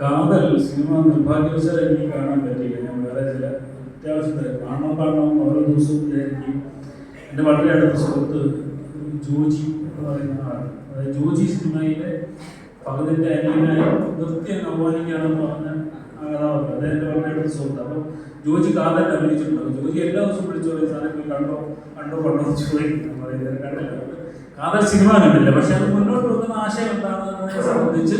കാതൽ സിനിമ നിർഭാഗ്യവശാൽ എനിക്ക് കാണാൻ പറ്റിയില്ല. ഞാൻ വേറെ ചില അത്യാവശ്യത്തിൽ കാണണം കാണണം ഓരോ ദിവസവും വിചാരിക്കും എന്റെ വളരെ അടുത്ത സുഹൃത്ത് ജോജി എന്ന് പറയുന്ന ആളാണ്. അതായത് ജോജി സിനിമയിലെ പകുതിന്റെ അനിയനായി നൃത്യം അവമാനിക്കുകയാണെന്ന് പറഞ്ഞ കഥാപാത്രം. അത് എന്റെ വളരെ അടുത്ത സുഹൃത്ത്. അപ്പം ജോജി കാതൽ അഭിനയിച്ചിട്ടുണ്ടാവും ജോജി എല്ലാ ദിവസവും വിളിച്ചു പോയി കണ്ടോ കണ്ടോ കണ്ടോ ചോദിക്കും. കണ്ടില്ല കാതൽ സിനിമ കണ്ടില്ല പക്ഷെ അത് മുന്നോട്ട് വെക്കുന്ന ആശയം എന്താണെന്നതിനെ സംബന്ധിച്ച്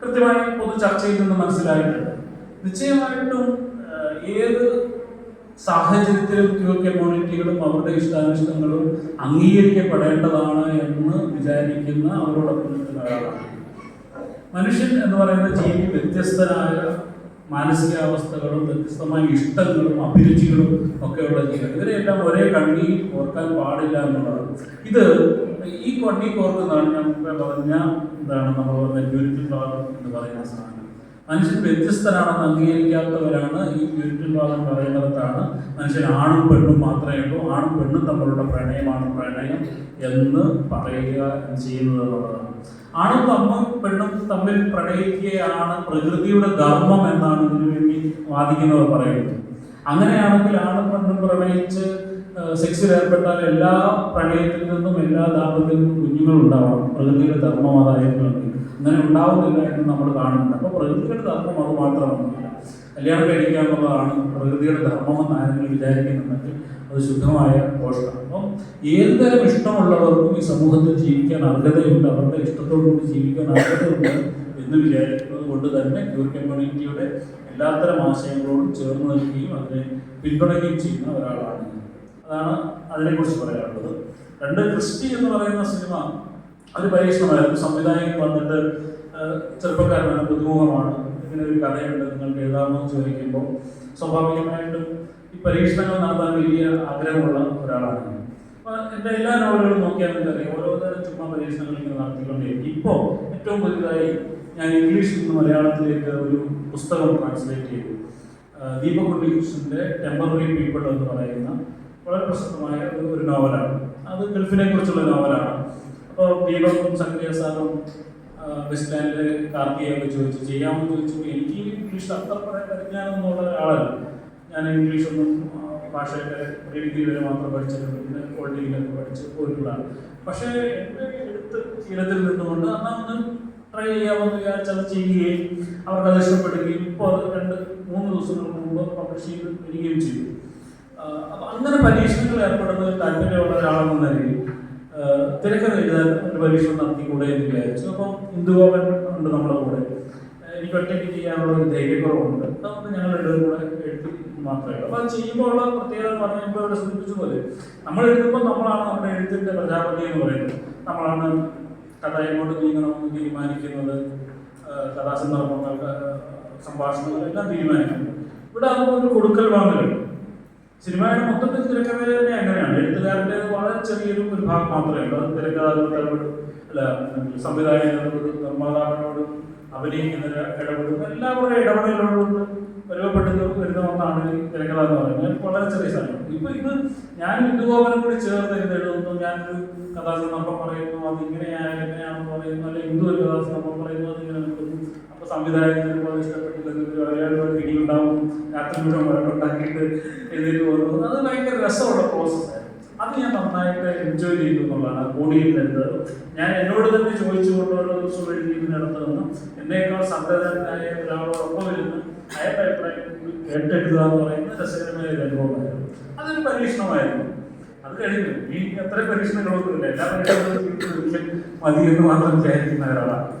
കൃത്യമായി പൊതു ചർച്ചയിൽ നിന്ന് മനസ്സിലായിട്ടുണ്ട്. നിശ്ചയമായിട്ടും ഏത് സാഹചര്യത്തിലും ക്യൂ കമ്മ്യൂണിറ്റികളും അവരുടെ ഇഷ്ടാനിഷ്ടങ്ങളും അംഗീകരിക്കപ്പെടേണ്ടതാണ് എന്ന് വിചാരിക്കുന്ന അവരോടൊപ്പം നിൽക്കുന്ന ഒരാളാണ്. മനുഷ്യൻ എന്ന് പറയുന്ന ജീവി വ്യത്യസ്തനായ മാനസികാവസ്ഥകളും വ്യത്യസ്തമായ ഇഷ്ടങ്ങളും അഭിരുചികളും ഒക്കെയുള്ള ജീവിതം ഇവരെല്ലാം ഒരേ കണ്ണി ഓർക്കാൻ പാടില്ല എന്നുള്ളതാണ് ഇത് ഈ കണ്ണി കോർക്കുന്നതാണ് ഞാൻ മുമ്പേ പറഞ്ഞ എന്താണ് നമ്മൾ പറഞ്ഞ പ്യൂരിറ്റി ഭാഗം എന്ന് പറയുന്ന സാധനം. മനുഷ്യൻ വ്യത്യസ്തനാണെന്ന് അംഗീകരിക്കാത്തവരാണ് ഈ പ്യൂരിറ്റി ഭാഗം പറയുന്നിടത്താണ് മനുഷ്യൻ ആണും പെണ്ണും മാത്രമേ ഉള്ളൂ. ആണും പെണ്ണും തമ്മിലുള്ള പ്രണയമാണ് പ്രണയം എന്ന് പറയുക ചെയ്യുന്നത് എന്നുള്ളതാണ് ആണും തമ്മും പെണ്ണും തമ്മിൽ പ്രണയിക്കുകയാണ് പ്രകൃതിയുടെ ധർമ്മം എന്നാണ് ഇതിനു വേണ്ടി വാദിക്കുന്നവർ പറയുന്നത്. അങ്ങനെയാണെങ്കിൽ ആണും പെണ്ണും പ്രണയിച്ച് സെക്സിൽ ഏർപ്പെട്ടാൽ എല്ലാ പ്രണയത്തിൽ നിന്നും എല്ലാ ദാമ്പത്യത്തിൽ നിന്നും കുഞ്ഞുങ്ങൾ ഉണ്ടാവണം പ്രകൃതിയുടെ ധർമ്മം അതായിരുന്നു അങ്ങനെ ഉണ്ടാവുന്നില്ല എന്ന് നമ്മൾ കാണുന്നുണ്ട്. അപ്പോൾ പ്രകൃതിയുടെ ധർമ്മം അത് മാത്രമൊന്നുമില്ല കല്യാണം കഴിക്കുക എന്നുള്ളതാണ് പ്രകൃതിയുടെ ധർമ്മമെന്ന് ആരെങ്കിലും വിചാരിക്കുന്നുണ്ടെങ്കിൽ അത് ശുദ്ധമായ പോഷണം അപ്പം ഏത് തരം ഇഷ്ടമുള്ളവർക്കും ഈ സമൂഹത്തിൽ ജീവിക്കാൻ അർഹതയുണ്ട്. അവരുടെ ഇഷ്ടത്തോടുകൂടി ജീവിക്കാൻ അർഹതയുണ്ട് എന്ന് വിചാരിക്കുന്നത് കൊണ്ട് തന്നെ ക്യൂർ കമ്മ്യൂണിറ്റിയുടെ എല്ലാത്തരം ആശയങ്ങളോടും ചേർന്ന് നിൽക്കുകയും അതിനെ പിന്തുണയ്ക്കുകയും ചെയ്യുന്ന ഒരാളാണ്. അതാണ് അതിനെക്കുറിച്ച് പറയാനുള്ളത്. രണ്ട് ക്രിസ്റ്റി എന്ന് പറയുന്ന സിനിമ ഒരു പരീക്ഷണമായിരുന്നു സംവിധായകൻ വന്നിട്ട് ചെറുപ്പക്കാരനാണ് പുതുമുഖമാണ്. ഇങ്ങനെ ഒരു കഥയുണ്ട്. നിങ്ങൾക്ക് എഴുതാമോ എന്ന് ചോദിക്കുമ്പോൾ സ്വാഭാവികമായിട്ടും ഈ പരീക്ഷണങ്ങൾ നടത്താൻ വലിയ ആഗ്രഹമുള്ള ഒരാളാണ് എന്റെ എല്ലാ നോവലുകളും നോക്കിയാൽ നിങ്ങൾക്കറിയാം. ഓരോ തരം ചുമ്മാ പരീക്ഷണങ്ങൾ ഇങ്ങനെ നടത്തിക്കൊണ്ടിരിക്കും ഇപ്പോൾ ഏറ്റവും പുതിയതായി ഞാൻ ഇംഗ്ലീഷിൽ നിന്ന് മലയാളത്തിലേക്ക് ഒരു പുസ്തകം ട്രാൻസ്ലേറ്റ് ചെയ്തു. ദീപകുട്ടി ദീപക് ഉണ്ണികൃഷ്ണന്റെ ടെമ്പററി പീപ്പിൾ എന്ന് പറയുന്ന വളരെ പ്രസിദ്ധമായ ഒരു നോവലാണ് അത് ഗൾഫിനെ കുറിച്ചുള്ള നോവലാണ് അപ്പോൾ ദീപകും സക്രിയ സാറും വെസ്റ്റ്ലാൻഡിൽ കാർത്തിയൊക്കെ ചോദിച്ചു ചെയ്യാമെന്ന് ചോദിച്ചു എനിക്ക് ഇംഗ്ലീഷ് അത്ര പറയാൻ പരിജ്ഞാനമൊന്നുള്ള ഒരാളല്ല. ഞാൻ ഇംഗ്ലീഷൊന്നും ആ, ഭാഷയൊക്കെ ഒരു ഡിഗ്രി വരെ മാത്രം പഠിച്ചിട്ടുണ്ട്. പിന്നെ ക്വാളിറ്റിയിലൊക്കെ പഠിച്ച് പോയിട്ടുള്ളതാണ്. പക്ഷേ എന്റെ എഴുത്ത് ശീലത്തിൽ നിന്നുകൊണ്ട് എന്നാൽ ഒന്ന് ട്രൈ ചെയ്യാമെന്ന് വിചാരിച്ചത് ചെയ്യുകയും അവർക്ക് അത് ഇഷ്ടപ്പെടുകയും ഇപ്പോൾ അത് രണ്ട് മൂന്ന് ദിവസങ്ങൾക്ക് മുമ്പ് പബ്ലിഷ് ചെയ്ത് വരികയും ചെയ്തു. അപ്പൊ അങ്ങനെ പരീക്ഷണങ്ങൾ ഒരു താല്പര്യമുള്ള ഒരാളെന്ന നിലയിൽ തിരക്കഥ എഴുതാൻ ഒരു പരീക്ഷണം നടത്തിക്കൂടെ എന്ന് വിചാരിച്ചു. അപ്പം ഇന്ദുഗോപൻ ഉണ്ട് നമ്മുടെ കൂടെ. എനിക്ക് ഒറ്റയ്ക്ക് ചെയ്യാനുള്ള ഒരു ധൈര്യക്കുറവുണ്ട്. അതുകൊണ്ട് ഞങ്ങൾ രണ്ടുപേരും കൂടെ എഴുതി മാത്രമേ ഉള്ളൂ അപ്പോൾ അത് ചെയ്യുമ്പോൾ ഉള്ള പ്രത്യേകത എന്ന് പറഞ്ഞാൽ ഇവിടെ സൂചിപ്പിച്ച പോലെ നമ്മൾ എഴുതുമ്പോൾ നമ്മളാണ് നമ്മുടെ എഴുത്തിന്റെ പ്രജാപതി എന്ന് പറയുന്നത്. നമ്മളാണ് കഥ എങ്ങോട്ട് നീങ്ങണമെന്ന് തീരുമാനിക്കുന്നത് കഥാസന്ദർഭങ്ങൾ സംഭാഷണങ്ങൾ എല്ലാം തീരുമാനിക്കുന്നത്. ഇവിടെ അതുപോലെ കൊടുക്കൽ വാങ്ങലുണ്ട്. സിനിമയുടെ മൊത്തത്തിൽ തിരക്കഥ തന്നെ അങ്ങനെയാണ്. എഴുത്തുകാരന്റെ വളരെ ചെറിയൊരു ഒരു ഭാഗം മാത്രമേ ഉള്ളൂ. അത് തിരക്കഥാകൃത്തോട് അല്ല സംവിധായകനോടും നിർമ്മാതാവിനോട് അഭിനയിക്കുന്ന ഇടപെടും എല്ലാവരുടെ ഇടപെടലുകളോട് പരുവപ്പെട്ടത് വരുന്ന ഒന്നാണ് തിരക്കഥ എന്ന് പറയുന്നത്. വളരെ ചെറിയ സാധനം. ഇപ്പൊ ഇത് ഞാൻ ഹിന്ദുഗോപനം കൂടി ചേർന്ന് ഇത് എഴുതുന്നു. ഞാനൊരു കഥാസന്ദർഭം പറയുന്നു അത് ഇങ്ങനെയാണ് എങ്ങനെയാണെന്ന് പറയുന്നു അല്ലെങ്കിൽ ഹിന്ദു ഒരു കഥാസന്ദർഭം പറയുന്നു അത് ഇങ്ങനെ നിൽക്കുന്നു. അപ്പൊ സംവിധായകന് ഇഷ്ടപ്പെട്ടില്ലെങ്കിൽ അയാളോട് ഇടിയുണ്ടാവും രാത്രി മുഴുവൻ വഴക്കുണ്ടാക്കിയിട്ട് എഴുതിയിട്ട് പോകുന്നത്. അത് ഭയങ്കര രസമുള്ള പ്രോസസ്സായിരുന്നു അത് ഞാൻ നന്നായിട്ട് എൻജോയ് ചെയ്തു എന്നുള്ളതാണ്. ബോഡിയിൽ നിന്ന് ഞാൻ എന്നോട് തന്നെ ചോദിച്ചുകൊണ്ട് ഒരു ദിവസം എഴുതിയിരുന്നിടത്ത് നടത്തുന്നു. എന്നേക്കാൾ സംവേദനായ ഒരാളോടൊപ്പം ഇരുന്ന് അയാളുടെ അഭിപ്രായം കേട്ടെടുക്കുക എന്ന് പറയുന്നത് രസകരമായ ഒരു അനുഭവമായിരുന്നു. അതൊരു പരീക്ഷണമായിരുന്നു. അത് കഴിഞ്ഞു. ഈ അത്ര പരീക്ഷണങ്ങളൊന്നുമില്ല. എല്ലാ പരീക്ഷണങ്ങളും മതി എന്ന് മാത്രം വിചാരിക്കുന്ന ഒരാളാണ്.